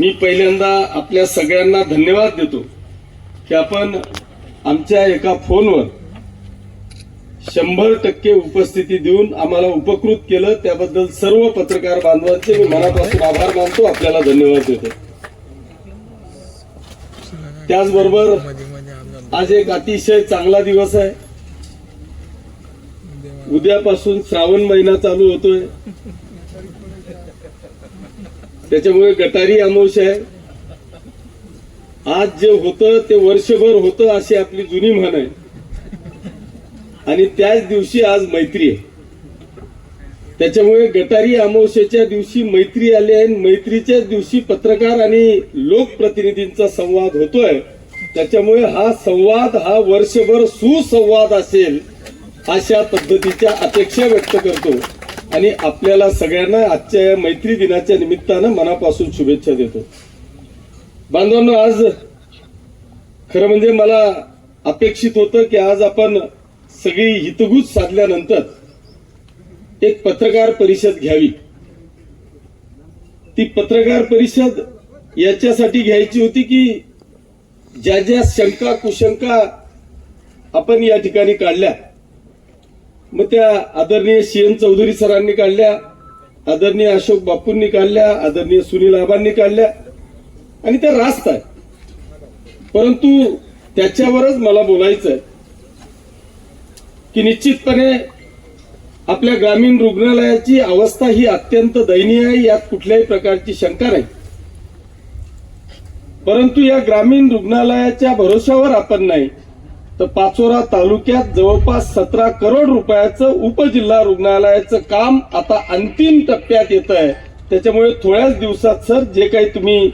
मी पहिल्यांदा आपल्या सगळ्यांना धन्यवाद देतो की आपण आमच्या एका फोनवर शंभर टक्के उपस्थिती देऊन आम्हाला उपकृत केलं. त्याबद्दल सर्व पत्रकार बांधवांचे मी मनापासून आभार मानतो. आपल्याला धन्यवाद देतो. त्याचबरोबर आज एक अतिशय चांगला दिवस आहे. उद्यापासून श्रावण महिना चालू होतोय. त्याच्यामुळे गटारी अमावस्या आहे. आज जे होतं ते वर्षभर होतं अशी आपली जुनी म्हण आहे. आणि त्याच दिवशी आज मैत्री आहे. त्याच्यामुळे गटारी अमावस्येच्या दिवशी मैत्री आली आहे मैत्रीच्याच दिवशी पत्रकार आणि लोकप्रतिनिधींचा संवाद होतोय. त्याच्यामुळे हा संवाद हा वर्षभर सुसंवाद असेल अशा पद्धतीच्या अपेक्षा व्यक्त करतो. आणि आपल्याला सगळ्यांना आजच्या या मैत्री दिनाच्या निमित्तानं मनापासून शुभेच्छा देतो. बांधवांनो आज खरं म्हणजे मला अपेक्षित होतं की आज आपण सगळी हितगुज साधल्यानंतर एक पत्रकार परिषद घ्यावी. ती पत्रकार परिषद याच्यासाठी घ्यायची होती की ज्या ज्या शंका कुशंका आपण या ठिकाणी काढल्या मग त्या आदरणीय सीएन चौधरी सरांनी काढल्या आदरणीय अशोक बापूंनी काढल्या आदरणीय सुनील आबांनी काढल्या आणि त्या रास्त आहे परंतु त्याच्यावरच मला बोलायचं आहे की निश्चितपणे आपल्या ग्रामीण रुग्णालयाची अवस्था ही अत्यंत दयनीय आहे यात कुठल्याही प्रकारची शंका नाही. परंतु या ग्रामीण रुग्णालयाच्या भरोशावर आपण नाही. तर पाचोरा तालुक्यात जवळपास सतरा करोड रुपयाचं उपजिल्हा रुग्णालयाचं काम आता अंतिम टप्प्यात येत आहे त्याच्यामुळे थोड्याच दिवसात सर जे काही तुम्ही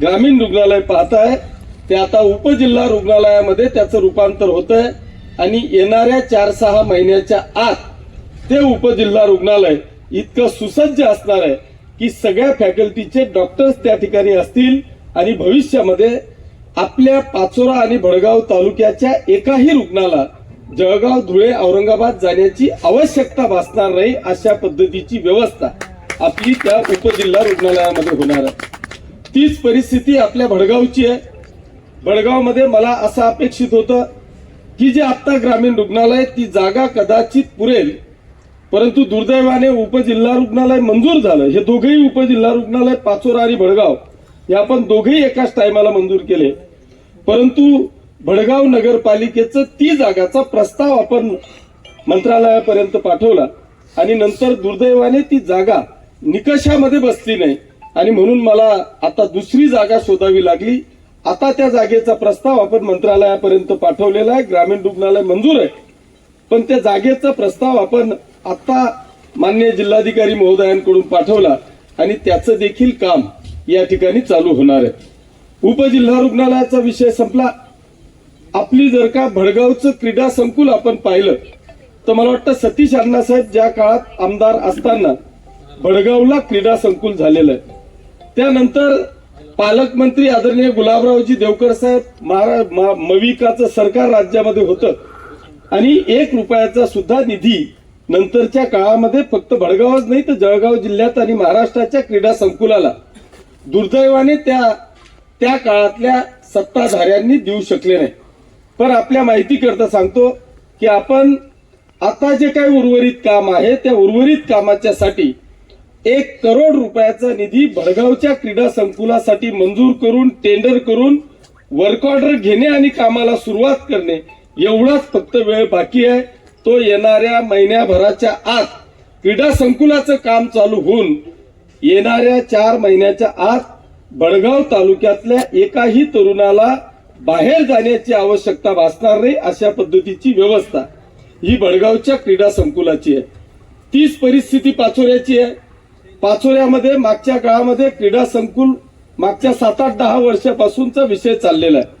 ग्रामीण रुग्णालय पाहताय ते आता उपजिल्हा रुग्णालयामध्ये त्याचं रूपांतर होत आहे आणि येणाऱ्या चार सहा महिन्याच्या आत ते उपजिल्हा रुग्णालय इतकं सुसज्ज असणार आहे की सगळ्या फॅकल्टीचे डॉक्टर्स त्या ठिकाणी असतील आणि भविष्यामध्ये आपल्या पाचोरा आणि भडगाव तालुक्याच्या एकाही रुग्णाला जळगाव धुळे औरंगाबाद जाण्याची आवश्यकता भासणार नाही अशा पद्धतीची व्यवस्था आपली त्या उपजिल्हा रुग्णालयामध्ये होणार आहे. तीच परिस्थिती आपल्या भडगावची आहे. भडगावमध्ये मला असं अपेक्षित होतं की जे आत्ता ग्रामीण रुग्णालय ती जागा कदाचित पुरेल. परंतु दुर्दैवाने उपजिल्हा रुग्णालय मंजूर झालं. हे दोघेही उपजिल्हा रुग्णालय पाचोरा आणि भडगाव हे आपण दोघेही एकाच टायमाला मंजूर केले. परंतु भडगाव नगरपालिकेचं ती जागाचा प्रस्ताव आपण मंत्रालयापर्यंत पाठवला आणि नंतर दुर्दैवाने ती जागा निकषामध्ये बसली नाही. आणि म्हणून मला आता दुसरी जागा शोधावी लागली. आता त्या जागेचा प्रस्ताव आपण मंत्रालयापर्यंत पाठवलेला आहे. ग्रामीण रुग्णालय मंजूर आहे. पण त्या जागेचा प्रस्ताव आपण आता मान्य जिल्हाधिकारी महोदयांकडून पाठवला आणि त्याचं देखील काम या ठिकाणी चालू होणार आहे. उपजिल्हा रुग्णालयाचा विषय संपला. आपली जर का भडगावचं क्रीडा संकुल आपण पाहिलं तर मला वाटतं सतीश अण्णासाहेब ज्या काळात आमदार असताना भडगावला क्रीडा संकुल झालेलं आहे. त्यानंतर पालकमंत्री आदरणीय गुलाबरावजी देवकर साहेब महारा मा- मविकाचं सरकार राज्यामध्ये होतं. आणि एक रुपयाचा सुद्धा निधी नंतरच्या काळामध्ये फक्त भडगावच नाही तर जळगाव जिल्ह्यात आणि महाराष्ट्राच्या क्रीडा संकुलाला दुर्दैवाने त्या त्या काळातल्या सत्ताधाऱ्यांनी देऊ शकले नाही. पण आपल्या माहिती करता सांगतो की आपण आता जे काही उर्वरित काम आहे त्या उर्वरित कामाच्या साठी एक करोड रुपयाचा निधी भडगावच्या क्रीडा संकुलासाठी मंजूर करून टेंडर करून वर्क ऑर्डर घेणे आणि कामाला सुरुवात करणे एवढाच फक्त वेळ बाकी आहे. तो येणाऱ्या महिन्याभराच्या आत क्रीडा संकुलाचं काम चालू होऊन येणाऱ्या चार महिन्याच्या आत बडगाव तालुक्यातल्या एकाही तरुणाला बाहेर जाण्याची आवश्यकता भासणार नाही अशा पद्धतीची व्यवस्था ही बडगावच्या क्रीडा संकुलाची आहे. तीच परिस्थिती पाचोऱ्याची आहे. पाचोऱ्यामध्ये मागच्या काळामध्ये क्रीडा संकुल मागच्या सात आठ दहा वर्षापासूनचा विषय चाललेला आहे.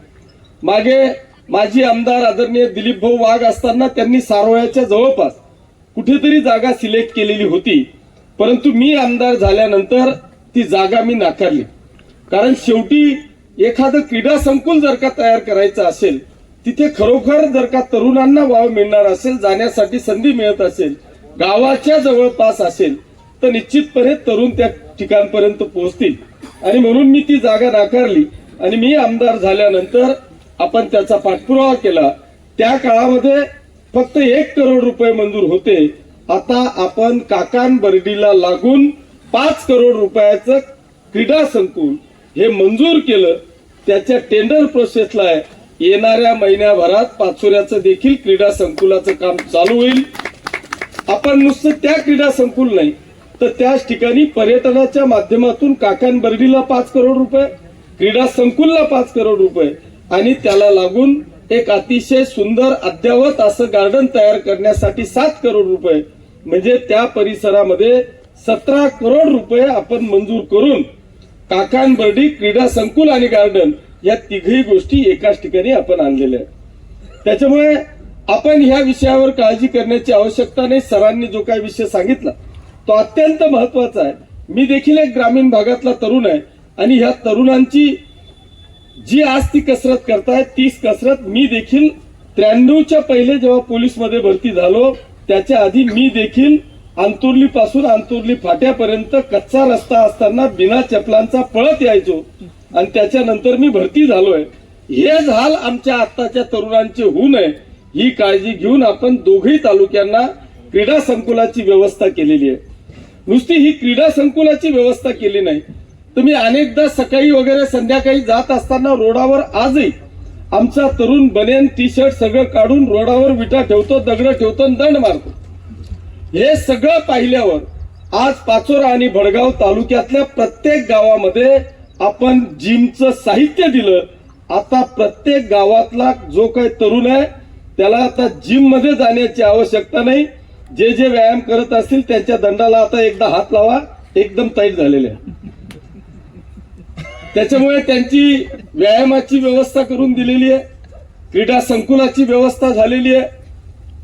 मागे माजी आमदार आदरणीय दिलीप भाऊ वाघ असताना त्यांनी सारोळ्याच्या जवळपास कुठेतरी जागा सिलेक्ट केलेली होती. परंतु मी आमदार झाल्यानंतर ती जागा मी नाकारली. कारण शेवटी एखादं क्रीडा संकुल जर का तयार करायचं असेल तिथे खरोखर जर का तरुणांना वाव मिळणार असेल जाण्यासाठी संधी मिळत असेल गावाच्या जवळपास असेल तर निश्चितपणे तरुण त्या ठिकाणपर्यंत पोहोचतील. आणि म्हणून मी ती जागा नाकारली आणि मी आमदार झाल्यानंतर आपण त्याचा पाठपुरावा केला. त्या काळामध्ये फक्त एक करोड रुपये मंजूर होते. आता आपण काकान बर्डीला लागून पाच करोड रुपयाचं क्रीडा संकुल हे मंजूर केलं त्याच्या टेंडर प्रोसेसला आहे येणाऱ्या महिन्याभरात पाचोऱ्याचं देखील क्रीडा संकुलाचं काम चालू होईल. आपण नुसतं त्या क्रीडा संकुल नाही तर त्याच ठिकाणी पर्यटनाच्या माध्यमातून काकांबर्डीला पाच करोड रुपये क्रीडा संकुलला पाच करोड रुपये आणि त्याला लागून एक अतिशय सुंदर अद्यावत असं गार्डन तयार करण्यासाठी सात करोड रुपये. म्हणजे त्या परिसरामध्ये सतरा करोड रुपये आपण मंजूर करून काकांबर्डी क्रीडा संकुल आणि गार्डन या तिघही गोष्टी एकाच ठिकाणी आपण आणलेल्या आहेत. त्याच्यामुळे आपण ह्या विषयावर काळजी करण्याची आवश्यकता नाही. सरांनी जो काही विषय सांगितला तो अत्यंत महत्त्वाचा आहे. मी देखील एक ग्रामीण भागातला तरुण आहे आणि ह्या तरुणांची जी आज ती कसरत करतायत तीच कसरत मी देखील त्र्याण्णवच्या पहिले जेव्हा पोलीसमध्ये भरती झालो त्याच्या आधी मी देखील आंतुर्ली पासून आंतुर्ली फाट्यापर्यंत कच्चा रस्ता असताना बिना चपलांचा पळत यायचो आणि त्याच्यानंतर मी भरती झालोय. हे झाल आमच्या आत्ताच्या तरुणांचे होऊ नये. ही काळजी घेऊन आपण दोघही तालुक्यांना क्रीडा संकुलाची व्यवस्था केलेली आहे. नुसती ही क्रीडा संकुलाची व्यवस्था केली नाही तुम्ही अनेकदा सकाळी वगैरे संध्याकाळी जात असताना रोडावर आजही आमचा तरुण बनेन टी शर्ट सगळं काढून रोडावर विटा ठेवतो दगड ठेवतो आणि दंड मारतो. हे सगळं पाहिल्यावर आज पाचोरा आणि भडगाव तालुक्यातल्या प्रत्येक गावामध्ये आपण जिमचं साहित्य दिलं. आता प्रत्येक गावातला जो काही तरुण आहे त्याला आता जिममध्ये जाण्याची आवश्यकता नाही. जे जे व्यायाम करत असतील त्यांच्या दंडाला आता एकदा हात लावा एकदम टाईट झालेले आहे. त्याच्यामुळे त्यांची व्यायामाची व्यवस्था करून दिलेली आहे. क्रीडा संकुलाची व्यवस्था झालेली आहे.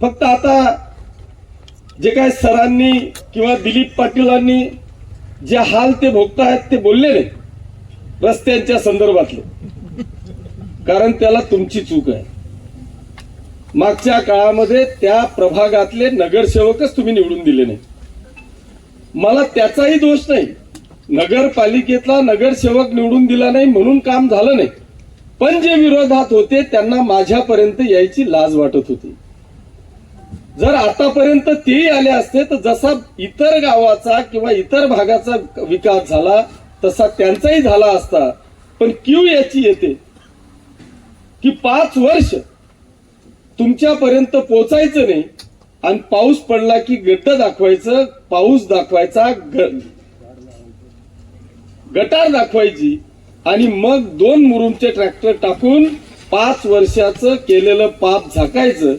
फक्त आता जे काय सरांनी किंवा दिलीप पाटीलांनी जे हाल ते भोगतायत ते बोलले नाही रस्त्यांच्या संदर्भातले. कारण त्याला तुमची चूक आहे. मागच्या काळामध्ये त्या प्रभागातले नगरसेवकच तुम्ही निवडून दिले नाही. मला त्याचाही दोष नाही. नगरपालिकेतला नगरसेवक निवडून दिला नाही म्हणून काम झालं नाही. पण जे विरोधात होते त्यांना माझ्यापर्यंत यायची लाज वाटत होती. जर आतापर्यंत तेही आले असते तर जसा इतर गावाचा किंवा इतर भागाचा विकास झाला तसा त्यांचाही झाला असता. पण क्यू याची येते? की पाच वर्ष तुमच्यापर्यंत पोचायचं नाही आणि पाऊस पडला की गड्ड दाखवायचं पाऊस दाखवायचा गटार दाखवायची आणि मग दोन मुरुमचे ट्रॅक्टर टाकून पाच वर्षाचं केलेलं पाप झाकायचं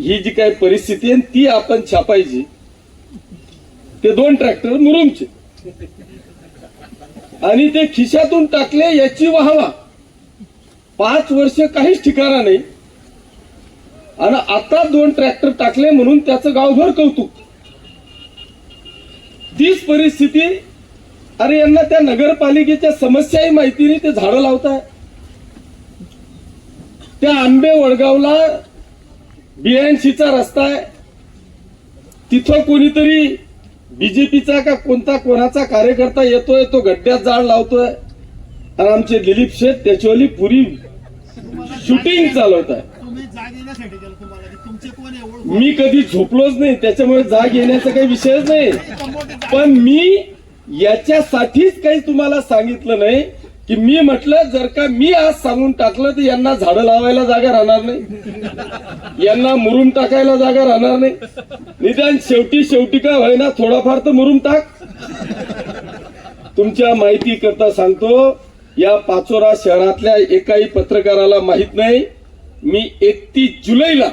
ही जी काही परिस्थिती आहे ती आपण छापायची. ते दोन ट्रॅक्टर मुरुमचे. आणि ते खिशातून टाकले याची वाहवा. पाच वर्ष काहीच ठिकाणा नाही. आणि आता दोन ट्रॅक्टर टाकले म्हणून त्याचं गावभर कौतुक. तीच परिस्थिती अरे यांना त्या नगरपालिकेच्या समस्याही माहिती नाही ते झाडं लावताय. त्या आंबे वडगावला बियाऐंशीचा रस्ता आहे. तिथं कोणीतरी बीजेपीचा का कोणता कोणाचा कार्यकर्ता येतोय तो गड्ड्यात जाळ लावतोय. आणि आमचे दिलीप शेठ त्याच्यावाली पुरी शूटिंग चालवत आहे? मी कधी झोपलोच नाही त्याच्यामुळे जाग येण्याचा काही विषयच नाही. पण मी याच्यासाठीच काही तुम्हाला सांगितलं नाही की मी म्हटलं जर का मी आज सांगून टाकलं तर यांना झाडं लावायला जागा राहणार नाही. यांना मुरुम टाकायला जागा राहणार नाही. निदान शेवटी शेवटी काय होईना थोडाफार तर मुरुम टाक. तुमच्या माहिती करता सांगतो या पाचोरा शहरातल्या एकाही पत्रकाराला माहीत नाही. मी एकतीस जुलैला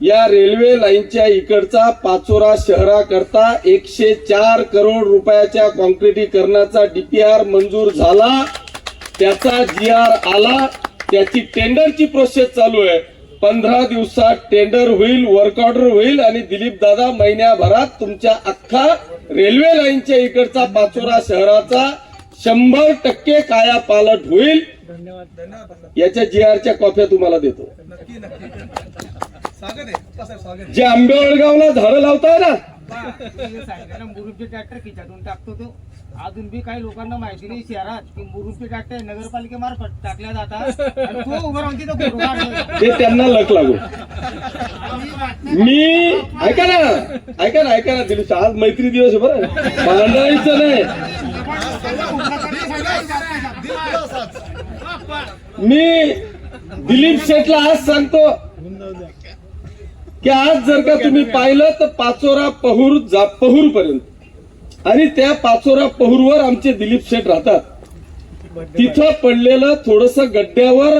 या रेल्वे लाईनच्या इकडचा पाचोरा शहराकरता एकशे चार करोड रुपयाच्या कॉन्क्रिटीकरणाचा डीपीआर मंजूर झाला. त्याचा जी आर आला. त्याची टेंडरची प्रोसेस चालू आहे. पंधरा दिवसात टेंडर होईल वर्क ऑर्डर होईल आणि दिलीप दादा महिन्याभरात तुमच्या अख्खा रेल्वे लाईनच्या इकडचा पाचोरा शहराचा शंभर टक्के काया पालट होईल याच्या जी आरच्या कॉप्या तुम्हाला देतो. जे आंबेवडगावला झाडं लावताय ना. मुरुमचे ट्रॅक्टर खिचातून टाकतो तो. अजून बी काही लोकांना माहिती नाही शहरात की मुरुंपी टाकते नगरपालिकेमार्फत टाकल्या जातात. आणि तो उभं राहून तिथं फोटो काढतोय. ते त्यांना लक लागू. मी ऐका ना ऐका ना ऐका ना दिलीप आज मैत्री दिवस आहे बरं. भांडायचं नाही. मी दिलीप शेठला आज सांगतो. की आज जर का तुम्ही पाहिलं तर पाचोरा पहूर जा पहूर पर्यंत आणि त्या पाचोरा पहूरवर आमचे दिलीप शेठ राहतात. तिथं पडलेलं थोडस गड्ड्यावर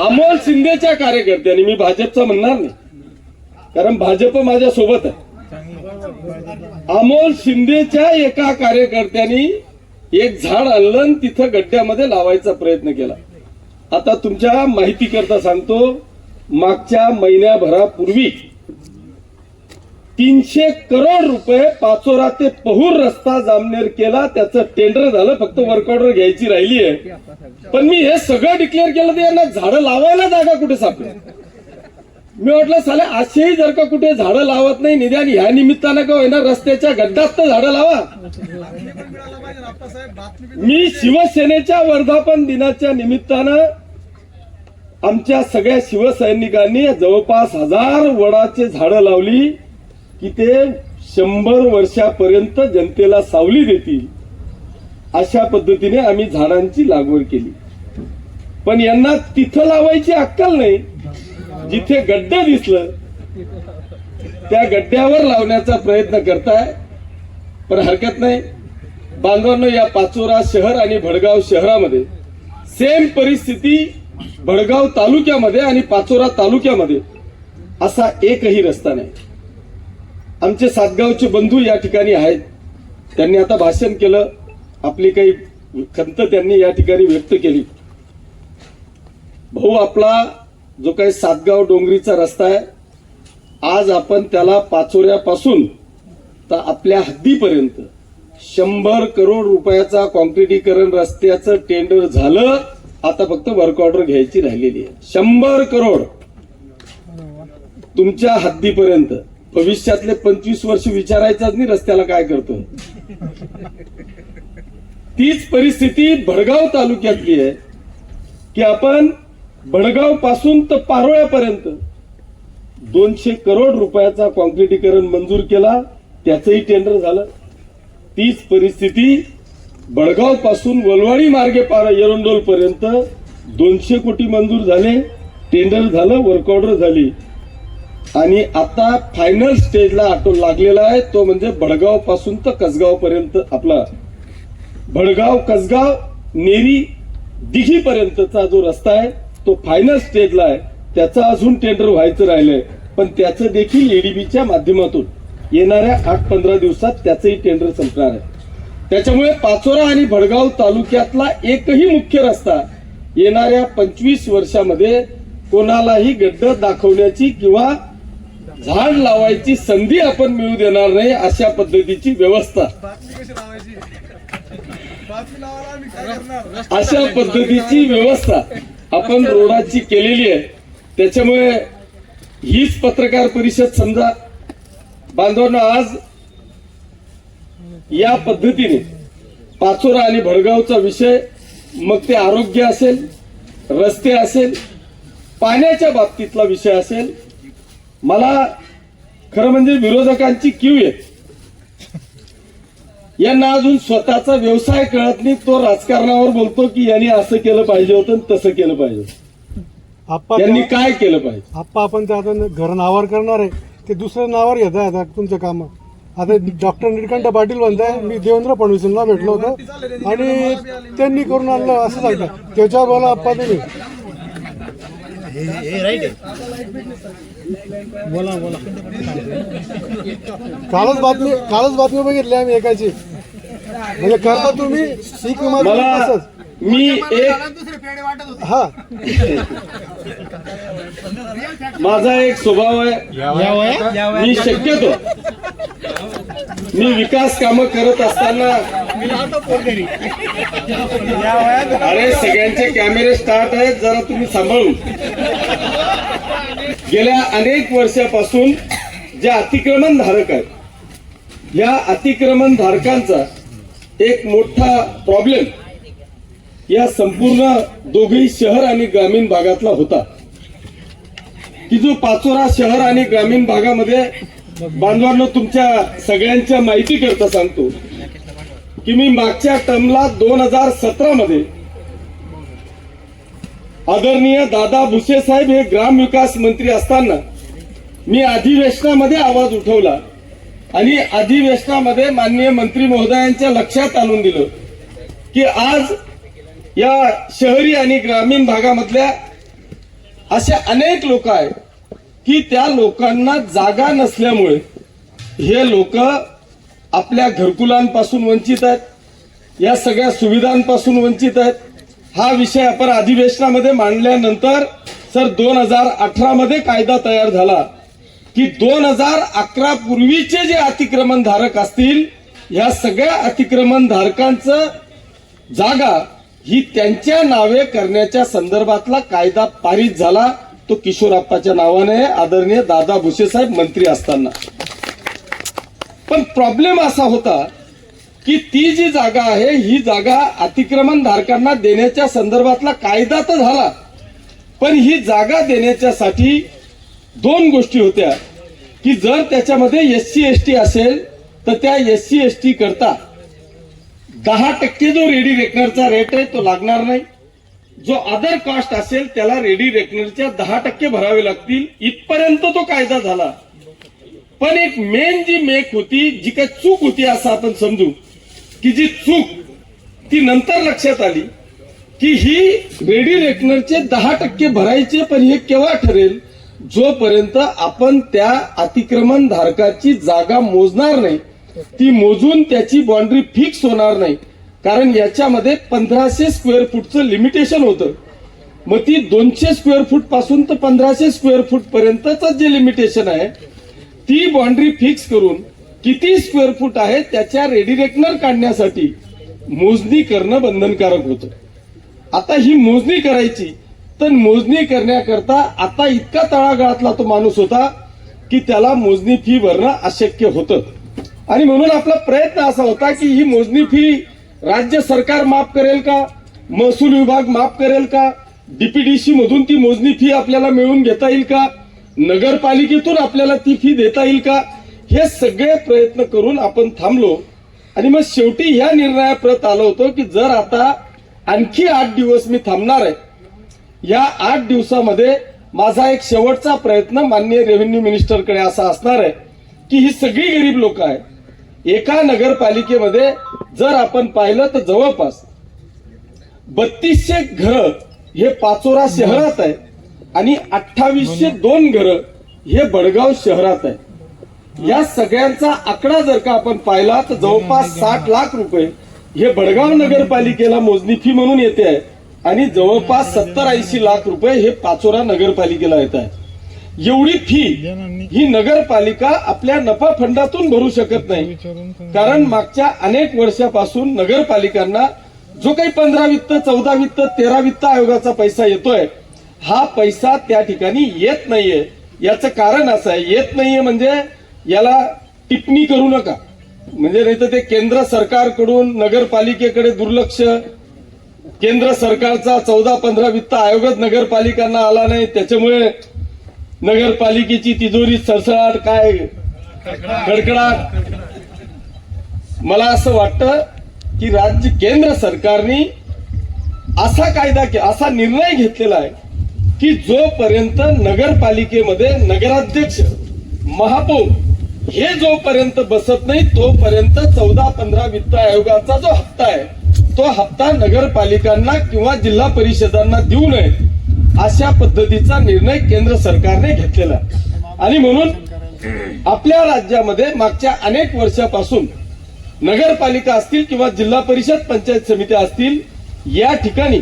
अमोल शिंदेच्या कार्यकर्त्यांनी मी भाजपचा म्हणणार नाही. कारण भाजप माझ्या सोबत आहे. अमोल शिंदेच्या एका कार्यकर्त्यांनी एक झाड आणलं तिथं गड्ड्यामध्ये लावायचा प्रयत्न केला. आता तुमच्या माहिती करता सांगतो मागच्या महिन्याभरापूर्वी तीनशे करोड रुपये पाचोरा ते पहूर रस्ता जामनेर केला त्याचं टेंडर झालं फक्त वर्क ऑर्डर घ्यायची राहिली आहे. पण मी हे सगळं डिक्लेअर केलं तर यांना झाडं लावायला जागा कुठे सापडेल? मी म्हटलं साले असेही जर का कुठे झाडं लावत नाही निदान ह्या निमित्तानं का होईना रस्त्याच्या गड्ड्यात तर झाडं लावा. मी शिवसेनेच्या वर्धापन दिनाच्या निमित्तानं आमच्या सगळ्या शिवसैनिकांनी जवळपास हजार वडाचे झाडं लावली की ते शंभर वर्षापर्यंत जनतेला सावली देतील. अशा पद्धतीने आम्ही झाडांची लागवड केली. पण यांना तिथं लावायची अक्कल नाही. जिथे गड्डे दिसलं त्या गड्ड्यावर लावण्याचा प्रयत्न करताय. पण हरकत नाही. बांधवांनो या पाचोरा शहर आणि भडगाव शहरामध्ये सेम परिस्थिती भडगाव तालुक्यामध्ये आणि पाचोरा तालुक्यामध्ये असा एकही रस्ता नाही. आमचे सातगावचे बंधू या ठिकाणी आहेत. त्यांनी आता भाषण केलं. आपली काही खंत त्यांनी या ठिकाणी व्यक्त केली. भाऊ आपला जो काही सातगाव डोंगरीचा रस्ता आहे आज आपण त्याला पाचोऱ्यापासून तर आपल्या हद्दीपर्यंत शंभर करोड रुपयाचा कॉन्क्रिटीकरण रस्त्याचं टेंडर झालं. आता फक्त वर्क ऑर्डर घ्यायची राहिलेली आहे. शंभर करोड तुमच्या हद्दीपर्यंत. भविष्यातले पंचवीस वर्ष विचारायचाच नाही रस्त्याला काय करतोय. तीच परिस्थिती भडगाव तालुक्यातली आहे की आपण भडगावपासून तर पारोळ्यापर्यंत दोनशे करोड रुपयाचा कॉन्क्रिटीकरण मंजूर केला त्याचंही टेंडर झालं. तीच परिस्थिती बडगावपासून वलवाडी मार्गे पार एरंडोल पर्यंत दोनशे कोटी मंजूर झाले टेंडर झालं वर्क ऑर्डर झाली. आणि आता फायनल स्टेजला ऑटो लागलेला आहे तो म्हणजे बडगावपासून तर कसगाव पर्यंत आपला. भडगाव कसगाव नेरी दिघी पर्यंतचा जो रस्ता आहे तो फायनल स्टेजला आहे. त्याचं अजून टेंडर व्हायचं राहिलंय पण त्याचं देखील एडीबीच्या माध्यमातून येणाऱ्या आठ पंधरा दिवसात त्याचंही टेंडर संपणार आहे. त्याच्यामुळे पाचोरा आणि भडगाव तालुक्यातला एकही मुख्य रस्ता येणाऱ्या पंचवीस वर्षामध्ये कोणालाही गड्ड दाखवण्याची किंवा झाड लावायची संधी आपण मिळू देणार नाही अशा पद्धतीची व्यवस्था. अशा पद्धतीची व्यवस्था आपण रोडाची केलेली आहे. त्याच्यामुळे हीच पत्रकार परिषद समजा. बांधवांना आज या पद्धतीने पाचोरा आणि भडगावचा विषय मग ते आरोग्य असेल रस्ते असेल पाण्याच्या बाबतीतला विषय असेल मला खरं म्हणजे विरोधकांची क्यू आहे यांना अजून स्वतःचा व्यवसाय कळत नाही तो राजकारणावर बोलतो की यांनी असं केलं पाहिजे होतं तसं केलं पाहिजे यांनी काय केलं पाहिजे? आप्पा आपण ते आता घर नावावर करणार आहे ते दुसऱ्या नावावर घेत आहे तुमचं काम? आता डॉक्टर निळकंठ पाटील म्हणताय मी देवेंद्र फडणवीसांना भेटलो होतो. आणि त्यांनी करून आणलं असं सांगतात. त्याच्यावर बोला आप्पा तुम्ही कालच बातमी कालच बातमी बघितली आम्ही एकाची. म्हणजे करता तुम्ही विमा मला तसंच मी एक दुसरे पेढे वाटत होते. हा. माझा एक स्वभाव आहे. मी शक्यतो मी विकास कामं करत असताना अरे सगळ्यांचे कॅमेरे स्टार्ट आहेत जरा तुम्ही सांभाळून. गेल्या अनेक वर्षापासून जे अतिक्रमण धारक आहेत या अतिक्रमण धारकांचा एक मोठा प्रॉब्लेम या संपूर्ण दोघही शहर आणि ग्रामीण भागातला होता. की जो पाचोरा शहर आणि ग्रामीण भागामध्ये बांधवांनो तुमच्या सगळ्यांच्या माहिती करता सांगतो. की मी मागच्या टर्मला दोन हजार सतरा मध्ये आदरणीय दादा भुसे साहेब हे ग्रामविकास मंत्री असताना मी अधिवेशनामध्ये आवाज उठवला आणि अधिवेशनामध्ये माननीय मंत्री महोदयांच्या लक्षात आणून दिलं की आज या शहरी आणि ग्रामीण भागामधल्या असे अनेक लोक आहेत की त्या लोकांना जागा नसल्यामुळे हे लोक आपल्या घरकुलांपासून वंचित आहेत या सगळ्या सुविधांपासून वंचित आहेत. हा विषय आपण अधिवेशनामध्ये मांडल्यानंतर सर दोन हजार अठरामध्ये कायदा तयार झाला की दोन हजार अकरा पूर्वीचे जे अतिक्रमण धारक असतील या सगळ्या अतिक्रमण धारकांचं जागा ही त्यांच्या नावे करण्याच्या संदर्भातला कायदा पारित झाला. तो किशोरप्पाच्या नावाने आदरणीय दादा भुसे साहेब मंत्री असताना. पण प्रॉब्लेम असा होता की ती जी जागा आहे ही जागा अतिक्रमण धारकांना देण्याच्या संदर्भातला कायदा तर झाला. पण ही जागा देण्याच्यासाठी दोन गोष्टी होत्या. की जर त्याच्यामध्ये एस सी एस टी असेल तर त्या एस सी एस टी करता. दहा टक्के जो रेडी रेकनरचा रेट आहे तो लागणार नाही. जो अदर कॉस्ट असेल त्याला रेडी रेकनरच्या दहा टक्के भरावे लागतील. इथपर्यंत तो कायदा झाला. पण एक मेन जी मेक होती जी काय चूक होती असं आपण समजू की जी चूक ती नंतर लक्षात आली की ही रेडी रेकनरचे दहा टक्के भरायचे पण हे केव्हा ठरेल? जोपर्यंत आपण त्या अतिक्रमण धारकाची जागा मोजणार नाही ती मोजून त्याची बाउंड्री फिक्स होणार नाही. कारण याच्यामध्ये पंधराशे स्क्वेअर फूटचं लिमिटेशन होतं. मग ती दोनशे स्क्वेअर फूटपासून तर पंधराशे स्क्वेअर फूट पर्यंतच जे लिमिटेशन आहे ती बाउंड्री फिक्स करून किती स्क्वेअर फूट आहे त्याच्या रेडिरेक्नर काढण्यासाठी मोजणी करणं बंधनकारक होतं. आता ही मोजणी करायची तर मोजणी करण्याकरता आता इतका तळागाळातला तो माणूस होता की त्याला मोजणी फी भरणं अशक्य होतं. आणि म्हणून आपला प्रयत्न असा होता की ही मोजणी फी राज्य सरकार माफ करेल का? महसूल विभाग माफ करेल का? डीपीडीसी मधून ती मोजणी फी आपल्याला मिळवून घेता येईल का? नगरपालिकेतून आपल्याला ती फी देता येईल का? हे सगळे प्रयत्न करून आपण थांबलो. आणि मग शेवटी ह्या निर्णयाप्रत आलो होतो की जर आता आणखी आठ दिवस मी थांबणार आहे या आठ दिवसामध्ये माझा एक शेवटचा प्रयत्न माननीय रेव्हेन्यू मिनिस्टरकडे असा असणार आहे की ही सगळी गरीब लोक आहेत एका नगरपालिकेमध्ये जर आपण पाहिलं तर जवळपास बत्तीसशे घर हे पाचोरा शहरात आहे आणि अठ्ठावीसशे दोन घर हे बडगाव शहरात आहे. या सगळ्यांचा आकडा जर का आपण पाहिला तर जवळपास साठ लाख रुपये हे बडगाव नगरपालिकेला मोजणी फी म्हणून येते आहे आणि जवळपास सत्तर ऐंशी लाख रुपये हे पाचोरा नगरपालिकेला येत आहे. एवढी फी ही नगरपालिका आपल्या नफा फंडातून भरू शकत नाही. कारण मागच्या अनेक वर्षापासून नगरपालिकांना जो काही पंधरा वित्त चौदा वित्त तेरा वित्त आयोगाचा पैसा येतोय हा पैसा त्या ठिकाणी येत नाहीये. याचं कारण असं आहे येत नाहीये म्हणजे याला टिप्पणी करू नका. म्हणजे नाही तर ते केंद्र सरकारकडून नगरपालिकेकडे दुर्लक्ष केंद्र सरकारचा चौदा पंधरा वित्त आयोगच नगरपालिकांना आला नाही. त्याच्यामुळे नगरपालिकेची तिजोरी सरसराट काय? कडकडाट मला असं वाटतं की राज्य केंद्र सरकारने असा कायदा असा निर्णय घेतलेला आहे की जोपर्यंत नगरपालिकेमध्ये नगराध्यक्ष महापौर हे जोपर्यंत बसत नाही तोपर्यंत चौदा पंधरा वित्त आयोगाचा जो हप्ता आहे तो हप्ता नगरपालिकांना किंवा जिल्हा परिषदांना देऊ नये. अशा पद्धतीचा निर्णय केंद्र सरकारने घेतलेला आणि म्हणून आपल्या राज्यामध्ये मागच्या अनेक वर्षापासून नगरपालिका असतील किंवा जिल्हा परिषद पंचायत समित्या असतील या ठिकाणी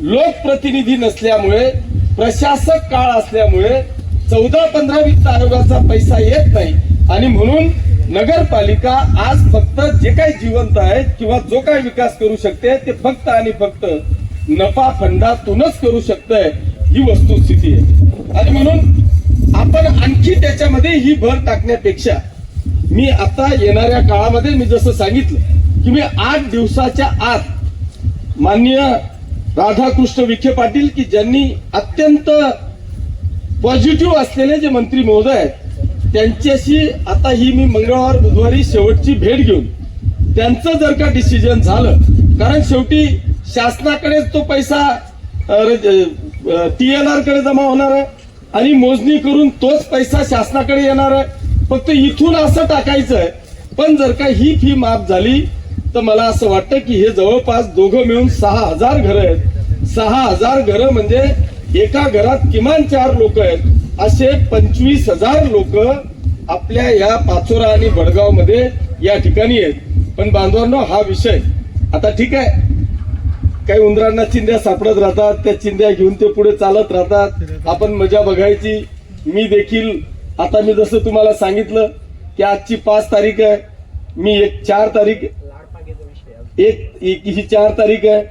लोकप्रतिनिधी नसल्यामुळे प्रशासक काळ असल्यामुळे चौदा पंधरा वित्त आयोगाचा पैसा येत नाही. आणि म्हणून नगरपालिका आज फक्त जे काही जिवंत आहेत किंवा जो काही विकास करू शकते ते फक्त आणि फक्त नफा फंडातूनच करू शकतंय ही वस्तुस्थिती आहे. आणि म्हणून आपण आणखी त्याच्यामध्ये ही भर टाकण्यापेक्षा मी आता येणाऱ्या काळामध्ये मी जसं सांगितलं की मी आठ दिवसाच्या आत माननीय राधाकृष्ण विखे पाटील की ज्यांनी अत्यंत पॉझिटिव्ह असलेले जे मंत्री महोदय आहेत त्यांच्याशी आता ही मी मंगळवार बुधवारी शेवटची भेट घेऊन त्यांचं जर का डिसिजन झालं कारण शेवटी शासनाकडेच तो पैसा टी एन आरकडे जमा होणार आहे आणि मोजणी करून तोच पैसा शासनाकडे येणार आहे. फक्त इथून असं टाकायचं आहे पण जर का ही फी माफ झाली तर मला असं वाटतं की हे जवळपास दोघं मिळून सहा हजार घरं आहेत. सहा हजार घरं म्हणजे एका घरात किमान चार लोक आहेत. असे पंचवीस हजार लोक आपल्या या पाचोरा आणि बडगावमध्ये या ठिकाणी आहेत. पण बांधवांनो हा विषय आता ठीक आहे. काही उंदरांना चिंध्या सापडत राहतात त्या चिंध्या घेऊन ते पुढे चालत राहतात. आपण मजा बघायची. मी देखील आता मी जसं तुम्हाला सांगितलं की आजची पाच तारीख आहे. मी एक चार तारीख एक एक ही चार तारीख आहे.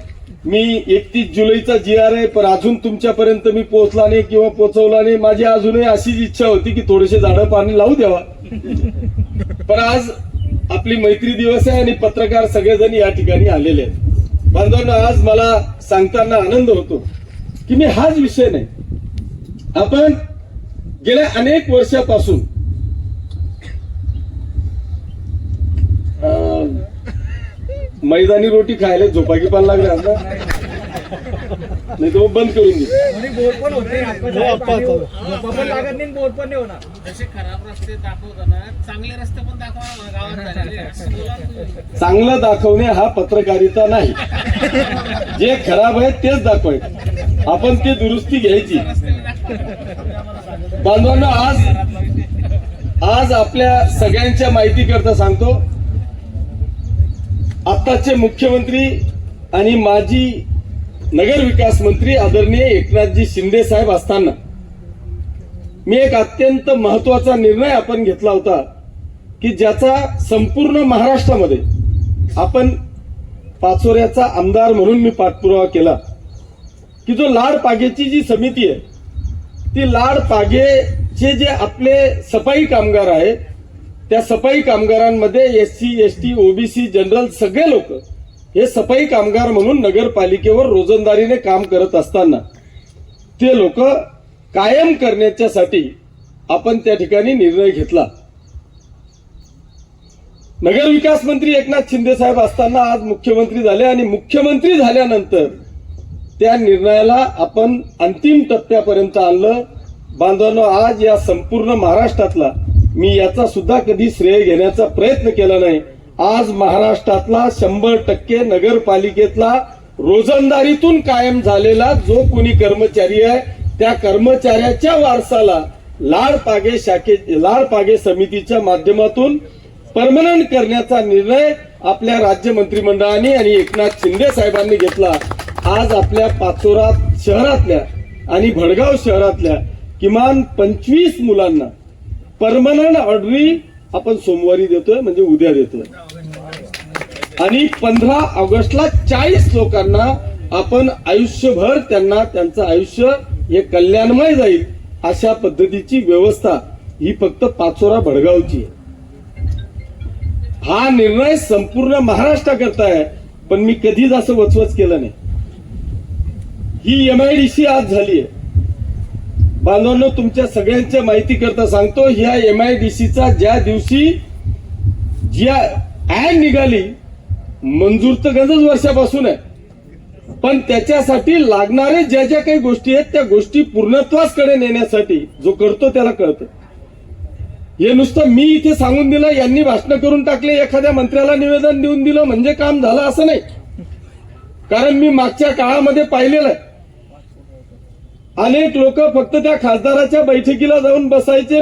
मी एकतीस जुलैचा जी आर आहे पण अजून तुमच्यापर्यंत मी पोहोचला नाही किंवा पोहोचवला नाही. माझी अजूनही अशीच इच्छा होती की थोडेसे झाडं पाणी लावू द्यावा. पण आज आपली मैत्री दिवस आहे आणि पत्रकार सगळेजण या ठिकाणी आलेले आहेत. बांधवांना आज मला सांगताना आनंद होतो की मी हाच विषय नाही. आपण गेल्या अनेक वर्षापासून अं, मैदानी रोटी खायला झोपागी पण लागल्या नाही मग बंद करून दे. पण होते. हो. पण लागत नाही बोर्ड पण नाही होणार. जसे खराब रस्ते दाखवताना चांगले रस्ते पण दाखवा. चांगलं दाखवणे हा पत्रकारिता नाही. जे खराब आहे तेच दाखवायचं आपण ते दुरुस्ती घ्यायची. बांधवांना आज आज आपल्या सगळ्यांच्या माहिती करता सांगतो. आत्ताचे मुख्यमंत्री आणि माजी नगर विकास मंत्री आदरणीय एकनाथजी शिंदे साहेब असताना मी एक अत्यंत महत्त्वाचा निर्णय आपण घेतला होता की ज्याचा संपूर्ण महाराष्ट्रामध्ये आपण पाचोऱ्याचा आमदार म्हणून मी पाठपुरावा केला. की जो लाड पागेची जी समिती आहे ती लाड पागेचे जे आपले सफाई कामगार आहेत त्या सफाई कामगारांमध्ये S C S T OBC general सगळे लोक हे सफाई कामगार म्हणून नगरपालिकेवर रोजंदारीने काम करत असताना ते लोक कायम करण्याच्यासाठी आपण त्या ठिकाणी निर्णय घेतला. नगरविकास मंत्री एकनाथ शिंदे साहेब असताना आज मुख्यमंत्री झाले आणि मुख्यमंत्री झाल्यानंतर त्या निर्णयाला आपण अंतिम टप्प्यापर्यंत आणलं. बांधवांनो आज या संपूर्ण महाराष्ट्रातला मी याचा सुद्धा कधी श्रेय घेण्याचा प्रयत्न केला नाही. आज महाराष्ट्रातला शंभर टक्के नगरपालिकेतला रोजंदारीतून कायम झालेला जो कोणी कर्मचारी आहे त्या कर्मचाऱ्याच्या वारसाला लाड पागे शाखे लाड पागे समितीच्या माध्यमातून परमनंट करण्याचा निर्णय आपल्या राज्य मंत्रिमंडळाने आणि एकनाथ शिंदे साहेबांनी घेतला. आज आपल्या पाचोरा शहरातल्या आणि भडगाव शहरातल्या किमान पंचवीस मुलांना परमनंट ऑर्डरी आपण सोमवारी देतोय म्हणजे उद्या देतोय. आणि पंधरा ऑगस्टला चाळीस लोकांना आपण आयुष्यभर त्यांना त्यांचं आयुष्य हे कल्याणमय जाईल अशा पद्धतीची व्यवस्था ही फक्त पाचोरा भडगावची आहे. हा निर्णय संपूर्ण महाराष्ट्राकरता आहे पण मी कधीच असं वचवच केलं नाही. ही एमआयडीसी आज झाली आहे बांधवांनो तुमच्या सगळ्यांच्या माहिती करता सांगतो ह्या एम आय डी सीचा ज्या दिवशी ज्या ऍड निघाली मंजूर तर गंजच वर्षापासून आहे. पण त्याच्यासाठी लागणारे ज्या ज्या काही गोष्टी आहेत त्या गोष्टी पूर्णत्वासकडे नेण्यासाठी जो करतो त्याला कळतं. हे नुसतं मी इथे सांगून दिलं यांनी भाषण करून टाकले एखाद्या मंत्र्याला निवेदन देऊन दिलं म्हणजे काम झालं असं नाही. कारण मी मागच्या काळामध्ये पाहिलेलं आहे. अनेक लोक फक्त त्या खासदाराच्या बैठकीला जाऊन बसायचे.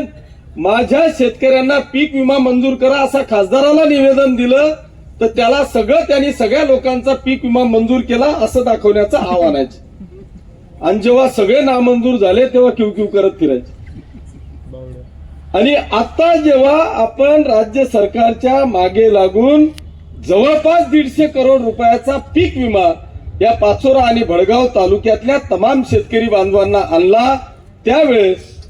माझ्या शेतकऱ्यांना पीक विमा मंजूर करा असा खासदाराला निवेदन दिलं तर त्याला सगळं त्यांनी सगळ्या लोकांचा पीक विमा मंजूर केला असं दाखवण्याचं आव्हान आहे. आणि जेव्हा सगळे नामंजूर झाले तेव्हा क्यू क्यू करत फिरायचे. आणि आता जेव्हा आपण राज्य सरकारच्या मागे लागून जवळपास दीडशे करोड रुपयाचा पीक विमा या पाचोरा आणि भडगाव तालुक्यातल्या तमाम शेतकरी बांधवांना आणला. त्यावेळेस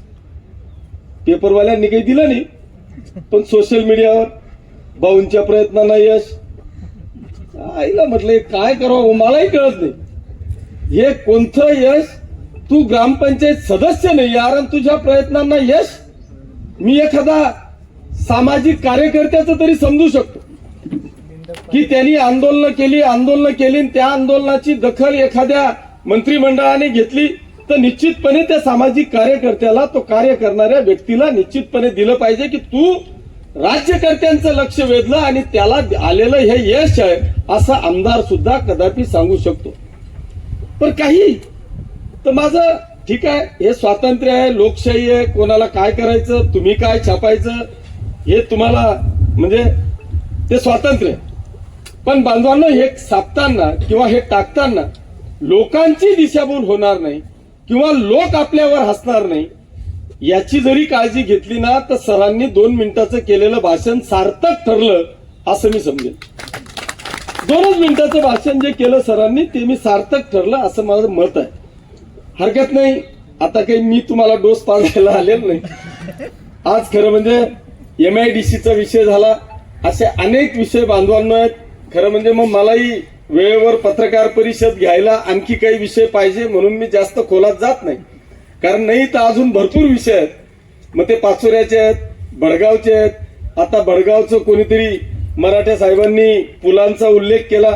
पेपरवाल्यांनी काही दिलं नाही. पण सोशल मीडियावर भाऊंच्या प्रयत्नांना यश. आईला म्हटलं काय करावं? हो, मलाही कळत नाही. हे कोणतं यश? तू ग्रामपंचायत सदस्य नाही यार तुझ्या प्रयत्नांना यश मी एखादा सामाजिक कार्यकर्त्याचं तरी समजू शकतो. की त्यांनी आंदोलनं केली आंदोलनं केली आणि त्या आंदोलनाची दखल एखाद्या मंत्रिमंडळाने घेतली तर निश्चितपणे त्या सामाजिक कार्यकर्त्याला तो कार्य करणाऱ्या व्यक्तीला निश्चितपणे दिलं पाहिजे की तू राज्यकर्त्यांचं लक्ष वेधलं आणि त्याला आलेलं हे यश आहे असं आमदार सुद्धा कदापि सांगू शकतो पण काही तर माझं ठीक आहे हे स्वातंत्र्य आहे लोकशाही आहे कोणाला काय करायचं तुम्ही काय छापायचं हे तुम्हाला म्हणजे ते स्वातंत्र्य आहे. पण बांधवांना हे साधताना किंवा हे टाकताना लोकांची दिशाभूल होणार नाही किंवा लोक आपल्यावर हसणार नाही याची जरी काळजी घेतली ना तर सरांनी दोन मिनिटाचं केलेलं भाषण सार्थक ठरलं असं मी समजेल दोनच मिनिटाचं भाषण जे केलं सरांनी ते मी सार्थक ठरलं असं माझं मत आहे. हरकत नाही. आता काही मी तुम्हाला डोस पाडायला आलेलो नाही. आज खरं म्हणजे एम आय डी सीचा विषय झाला. असे अनेक विषय बांधवांना आहेत. खरं म्हणजे मग मलाही वेळेवर पत्रकार परिषद घ्यायला आणखी काही विषय पाहिजे म्हणून मी जास्त खोलात जात नाही. कारण नाही तर अजून भरपूर विषय आहेत. मग ते पाचोऱ्याचे आहेत बडगावचे आहेत. आता बडगावचं कोणीतरी मराठा साहेबांनी पुलांचा उल्लेख केला.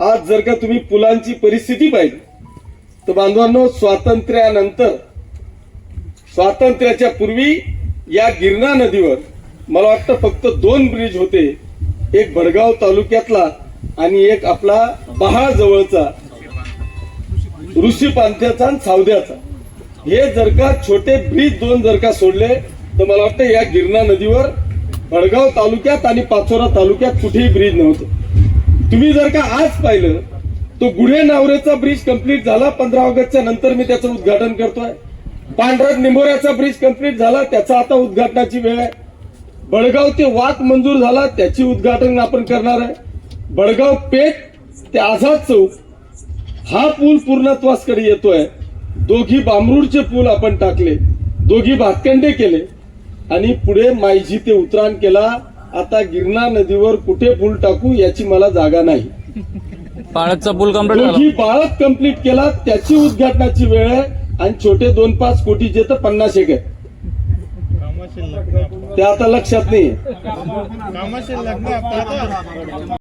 आज जर का तुम्ही पुलांची परिस्थिती पाहिली तर बांधवांनो स्वातंत्र्यानंतर स्वातंत्र्याच्या पूर्वी या गिरणा नदीवर मला वाटतं फक्त दोन ब्रिज होते. एक भडगाव तालुक्यातला आणि एक आपला बहाळ जवळचा ऋषी पांथ्याचा आणि सावद्याचा. हे जर का छोटे ब्रिज दोन जर का सोडले तर मला वाटतं या गिरणा नदीवर भडगाव तालुक्यात आणि पाचोरा तालुक्यात कुठेही ब्रिज नव्हतं. तुम्ही जर का आज पाहिलं तो गुढे नावरेचा ब्रिज कंप्लीट झाला पंधरा ऑगस्टच्या नंतर मी त्याचं उद्घाटन करतोय. पांढरा निंबोऱ्याचा ब्रिज कंप्लीट झाला त्याचा आता उद्घाटनाची वेळ आहे. बडगाव ते वाक मंजूर झाला त्याची उद्घाटन आपण करणार आहे. बडगाव पेठ ते आझाद चौक हा पूल पूर्णत्वासकडे येतोय. दोघी बामरूडचे पूल आपण टाकले दोघी भातकंडे केले आणि पुढे मायजी ते उतराण केला. आता गिरणा नदीवर कुठे पूल टाकू याची मला जागा नाही. पाळतचा पूल कंप्लीट दोघी बाळत कंप्लीट केला त्याची उद्घाटनाची वेळ आहे. आणि छोटे दोन पाच कोटीचे तर पन्नास एक आहे ते आता लक्षात नाही.